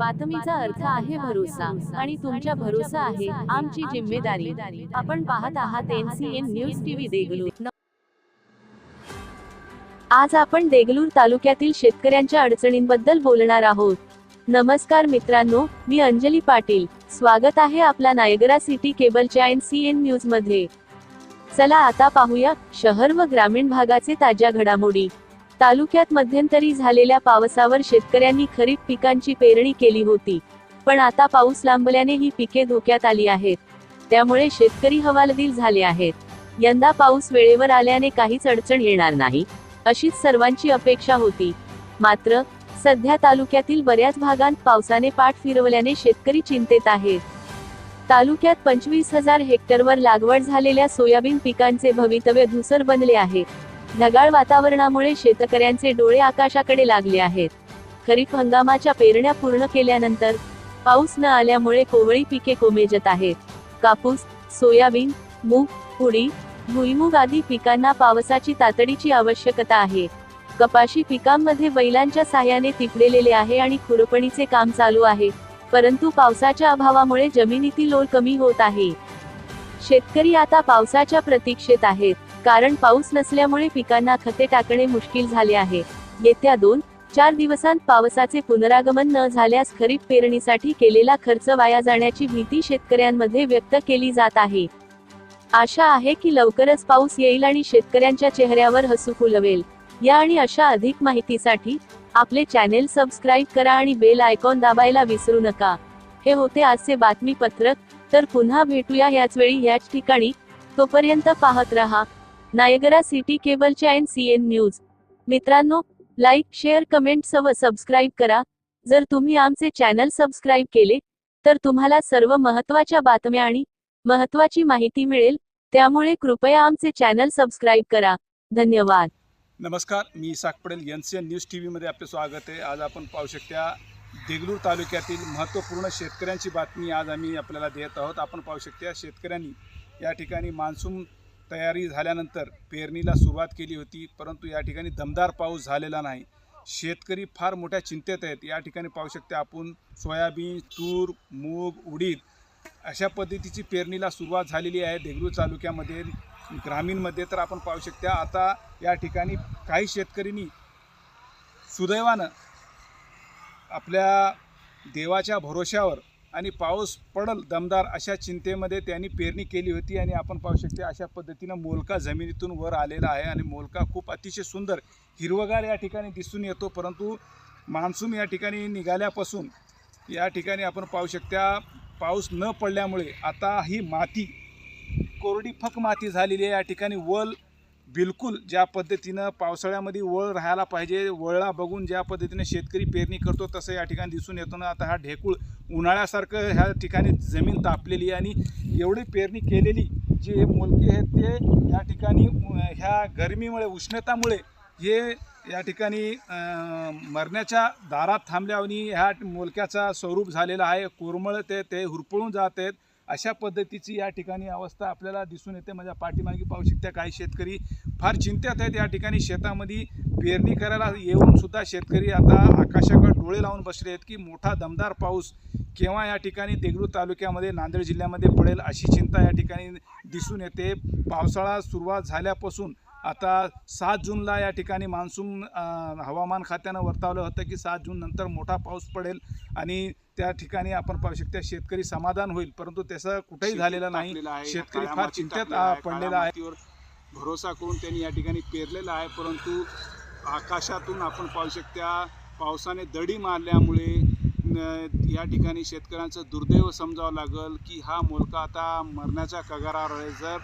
बातमीचा अर्थ आहे भरोसा आणि तुमच्या भरोसा आहे आमची जिम्मेदारी. आपण पाहत आहात एनसीएन न्यूज टीव्ही देगलूर. आज आपण देगलूर तालुक्यातील शेतकऱ्यांच्या अडचणींबद्दल बोलणार आहोत. नमस्कार मित्रांनो मी अंजली पाटील. स्वागत आहे आपला नायगरा सिटी केबलच्या एनसीएन न्यूजमध्ये चला आता पाहूया शहर व ग्रामीण भागाचे ताज्या घडामोडी. तालुक्यात मध्यंतरी झालेल्या पावसावर शेतकऱ्यांनी खरीप पिकांची पेरणी केली होती. पण आता पाऊस लांबल्याने ही पिके धोक्यात आली आहेत. त्यामुळे शेतकरी हवालदिल झाले आहेत. यंदा पाऊस वेळेवर आल्याने काहीच अडचण येणार नाही अशीच सर्वांची अपेक्षा होती. मात्र सध्या तालुक्यातील बऱ्याच भागांत पावसाने पाठ फिरवल्याने शेतकरी चिंतेत आहेत. तालुक्यात पंचवीस हजार हेक्टरवर लागवड झालेल्या सोयाबीन पिकांचे भवितव्य धुसर बनले आहे. ढगाळ वातावरणामुळे शेतकऱ्यांचे डोळे आकाशाकडे लागले आहेत. खरीप हंगामाच्या पेरण्या पूर्ण केल्यानंतर पाऊस न आल्यामुळे कोवळी पिके कोमेजत आहेत. कापूस सोयाबीन मूग उडी भुईमूग आदी पिकांना पावसाची तातडीची आवश्यकता आहे. कपाशी पिकांमध्ये बैलांच्या साह्याने तिपलेले आहे आणि खुरपणीचे काम चालू आहे परंतु पावसाच्या अभावामुळे जमिनीतील ओल कमी होत आहे. शेतकरी आता पावसाच्या प्रतीक्षेत आहेत. कारण पाऊस नसल्यामुळे पिकांना खते टाकणे मुश्किल झाले आहे. येत्या दोन चार दिवसांत पावसाचे पुनरागमन न झाल्यास खरीप पेरणीसाठी केलेला खर्च वाया जाण्याची भीती शेतकऱ्यांमध्ये व्यक्त केली जात आहे. आशा आहे की लवकरच पाऊस येईल आणि शेतकऱ्यांच्या चेहऱ्यावर हसू फुलवेल. या आणि अशा अधिक माहितीसाठी आपले चॅनेल सबस्क्राईब करा आणि बेल आयकॉन दाबायला विसरू नका. हे होते आजचे बातमीपत्रक. तर पुन्हा भेटूया याच वेळी याच ठिकाणी. तोपर्यंत पाहत रहा. नायगरा सिटी केबलच्या एन सी एन न्यूज. मित्रांनो लाईक शेअर कमेंट सव सबस्क्राईब करा. जर तुम्ही आमचे चॅनल सबस्क्राईब केले तर तुम्हाला सर्व महत्त्वाच्या बातम्या आणि महत्त्वाची माहिती मिळेल. त्यामुळे कृपया आमचे चॅनल सबस्क्राईब करा. धन्यवाद. नमस्कार मी Isak Patel N C N news T व्हीमध्ये आपले स्वागत आहे. आज आपण पाहू शकता देगलूर तालुक्यातील महत्त्वपूर्ण शेतकऱ्यांची बातमी आज आम्ही आपल्याला देत आहोत. आपण पाहू शकता शेतकऱ्यांनी या ठिकाणी मान्सून तयारी झाल्यानंतर पेरणीला सुरुवात केली होती परंतु या ठिकाणी दमदार पाऊस झालेला नाही. शेतकरी फार मोठ्या चिंतेत आहेत. या ठिकाणी पाहू शकते आपण सोयाबीन तूर मूग उडीद अशा पद्धतीची पेरणीला सुरुवात झालेली आहे देगलूर तालुक्यामध्ये ग्रामीणमध्ये. तर आपण पाहू शकता आता या ठिकाणी काही शेतकरींनी सुदैवानं आपल्या देवाच्या भरोश्यावर आणि पाऊस पडल दमदार अशा चिंतेमध्ये त्यांनी पेरणी केली होती आणि आपण पाहू शकते अशा पद्धतीनं मोलका जमिनीतून वर आलेला आहे आणि मोलका खूप अतिशय सुंदर हिरवगार या ठिकाणी दिसून येतो. परंतु मान्सून या ठिकाणी निघाल्यापासून या ठिकाणी आपण पाहू शकता पाऊस न पडल्यामुळे आता ही माती कोरडी फक माती झालेली आहे. या ठिकाणी वल बिलकुल ज्या पद्धतीनं पावसाळ्यामध्ये वळ राहायला पाहिजे वळला बघून ज्या पद्धतीने शेतकरी पेरणी करतो तसं या ठिकाणी दिसून येतो ना. आता हा ढेकूळ उन्हाळ्यासारखं ह्या ठिकाणी जमीन तापलेली आहे आणि एवढी पेरणी केलेली जे मुलके आहेत ते या ठिकाणी ह्या गरमीमुळे उष्णतामुळे हे या ठिकाणी मरण्याच्या दारात थांबल्याने ह्या मोलक्याचा स्वरूप झालेला आहे. कोरमळ ते ते हुरपळून जात आहेत. अशा पद्धतीची या ठिकाणी अवस्था आपल्याला दिसून येते. माझ्या पाठीमागे पाहू शकता काही शेतकरी फार चिंतेत आहेत. या ठिकाणी शेतामध्ये पेरणी करायला येऊन सुद्धा शेतकरी आता आकाशाकडे डोळे लावून बसले आहेत की मोठा दमदार पाऊस केव्हा या ठिकाणी देगलूर तालुक्यामध्ये नांदेड जिल्ह्यामध्ये पडेल अशी चिंता या ठिकाणी दिसून येते. पावसाळा सुरुवात झाल्यापासून आता सात जूनला या ठिकाणी मान्सून हवामान खात्यानं वर्तवलं होतं की सात जून नंतर मोठा पाऊस पडेल आणि त्या ठिकाणी आपण पाहू शकता शेतकरी समाधान होईल. परंतु त्याचं कुठेही झालेलं नाही. शेतकरी फार चिंतेत पडलेला आहे. भरोसा करून त्यांनी या ठिकाणी पेरलेला आहे परंतु आकाशातून आपण पाहू शकता पावसाने दडी मारल्यामुळे या ठिकाणी शेतकऱ्यांचं दुर्दैव समजावं लागल की हा मोलका आता मरण्याच्या कगारावर आहे. जर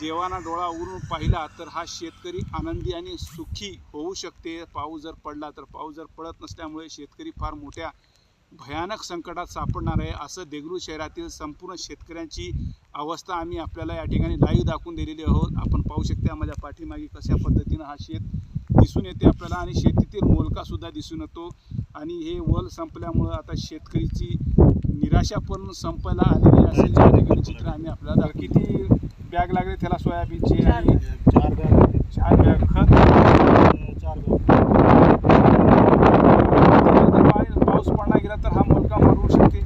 देवाना डोळा उरून पाहिला तर हा शेतकरी आनंदी आणि सुखी होऊ शकते. पाऊस जर पडला तर पाऊस जर पडत नसल्यामुळे शेतकरी फार मोठ्या भयानक संकटात सापडणार आहे असं देगलूर शहरातील संपूर्ण शेतकऱ्यांची अवस्था आम्ही आपल्याला या ठिकाणी लाईव्ह दाखवून दिलेली आहोत. आपण पाहू शकता माझ्या पाठीमागे कशा पद्धतीनं हा शेत दिसून येते आपल्याला आणि शेतीतील मोलकासुद्धा दिसून येतो. आणि हे वल संपल्यामुळं आता शेतकरीची निराशा पण संपायला आलेली असेल. या ठिकाणी चित्र आम्ही आपल्याला किती बॅग लागले त्याला सोयाबीनची आणि चार बॅग. चार बॅग खत. चार बॅग. पाऊस पडला गेला तर हा मुलगा मरू शकते.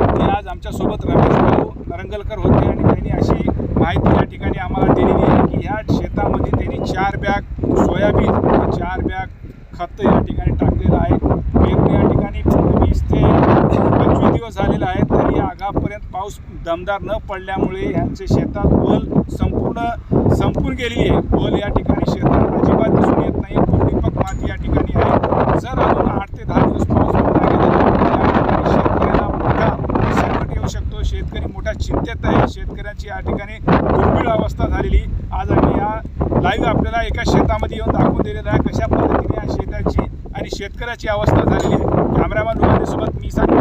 ते आज आमच्यासोबत रमेश भाऊ नरंगलकर होते आणि त्यांनी अशी माहिती या ठिकाणी आम्हाला दिलेली आहे की ह्या शेतामध्ये त्यांनी चार बॅग सोयाबीन चार बॅग खत या ठिकाणी टाकले. झालेलं आहे तरी आगापर्यंत पाऊस दमदार न पडल्यामुळे यांचे शेतात वल संपूर्ण संपून गेलेली आहे. वल या ठिकाणी शेतात अजिबात दिसून येत नाही. परिपक माती या ठिकाणी आहे. जर अजून आठ ते दहा दिवस पाऊस पडला गेला शेतकऱ्याला मोठा संकट येऊ शकतो. शेतकरी मोठ्या चिंतेत आहे. शेतकऱ्यांची या ठिकाणी दुर्मिळ अवस्था झालेली. आज आम्ही या लाईव्ह आपल्याला एका शेतामध्ये येऊन दाखवून दिलेलं आहे कशा पद्धतीने या शेताची आणि शेतकऱ्याची अवस्था झालेली आहे. कॅमेरामॅन सोबत मी सांगतो.